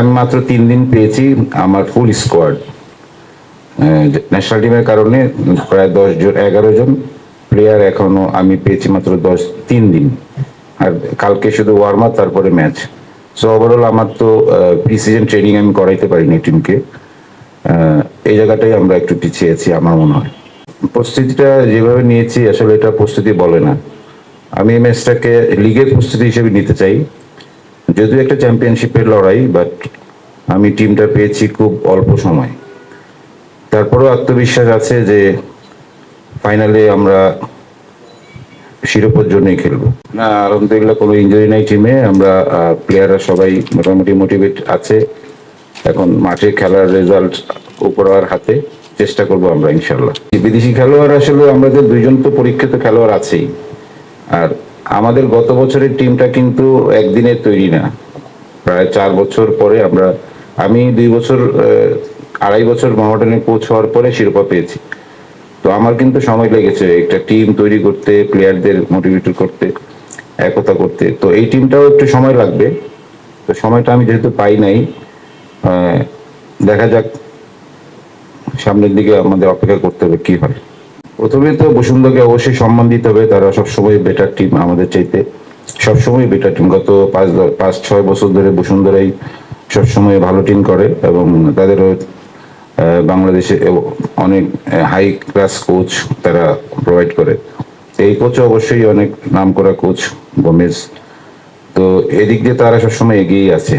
আমি মাত্র তিন দিন পেয়েছি আমার ফুল স্কোয়াড ন্যাশনাল টিমের কারণে প্রায় দশ জন, এগারো জন প্লেয়ার এখনও আমি পেয়েছি মাত্র দশ, তিন দিন। আর কালকে শুধু ওয়ার্ম আপ তারপরে ম্যাচ সো ওভারঅল আমার তো প্রি সিজন ট্রেনিং আমি করাইতে পারিনি টিমকে এই জায়গাটাই আমরা একটু পিছিয়েছি আমার মনে হয়। প্রস্তুতিটা যেভাবে নিয়েছি, আসলে এটা প্রস্তুতি বলে না। আমি এই ম্যাচটাকে লিগের প্রস্তুতি হিসেবে নিতে চাই। যদিও একটা চ্যাম্পিয়নশিপের লড়াই বাট আমি টিমটা পেয়েছি খুব অল্প সময়। তারপরেও আত্মবিশ্বাস আছে যে ফাইনালে আমরা শিরোপার জন্যই খেলব। না, আলহামদুলিল্লাহ কোনো ইঞ্জুরি নাই টিমে আমরা প্লেয়াররা সবাই মোটামুটি মোটিভেট আছে। এখন মাঠে খেলার রেজাল্ট উপর উপরওয়ার হাতে চেষ্টা করব আমরা ইনশাল্লাহ বিদেশি খেলোয়াড় আসলে আমাদের দুইজন তো পরীক্ষিত খেলোয়াড় আছেই। আর আমাদের গত বছরের টিমটা কিন্তু একদিনের তৈরি না। প্রায় চার বছর পরে আমরা, আমি দুই বছর আড়াই বছর মহাটনে কোচ হওয়ার পরে শিরোপা পেয়েছি। তো আমার কিন্তু সময় লেগেছে একটা টিম তৈরি করতে প্লেয়ারদের মোটিভেট করতে, একতা করতে। তো এই টিমটাও একটু সময় লাগবে। তো সময়টা আমি যেহেতু পাই নাই দেখা যাক সামনের দিকে আমাদের অপেক্ষা করতে হবে কি হয়। প্রথমে তো বসুন্ধরাকে অবশ্যই সম্মান দিতে হবে, তারা সবসময় বেটার টিম আমাদের চাইতে। সবসময় বেটার টিম গত পাঁচ পাঁচ, ছয় বছর ধরে বসুন্ধরাই সবসময় ভালো টিম করে এবং তাদেরও বাংলাদেশে অনেক হাই ক্লাস কোচ তারা প্রোভাইড করে। এই কোচ অবশ্যই অনেক নাম করা কোচ গোমেজ তো এদিক দিয়ে তারা সবসময় এগিয়েই আছে।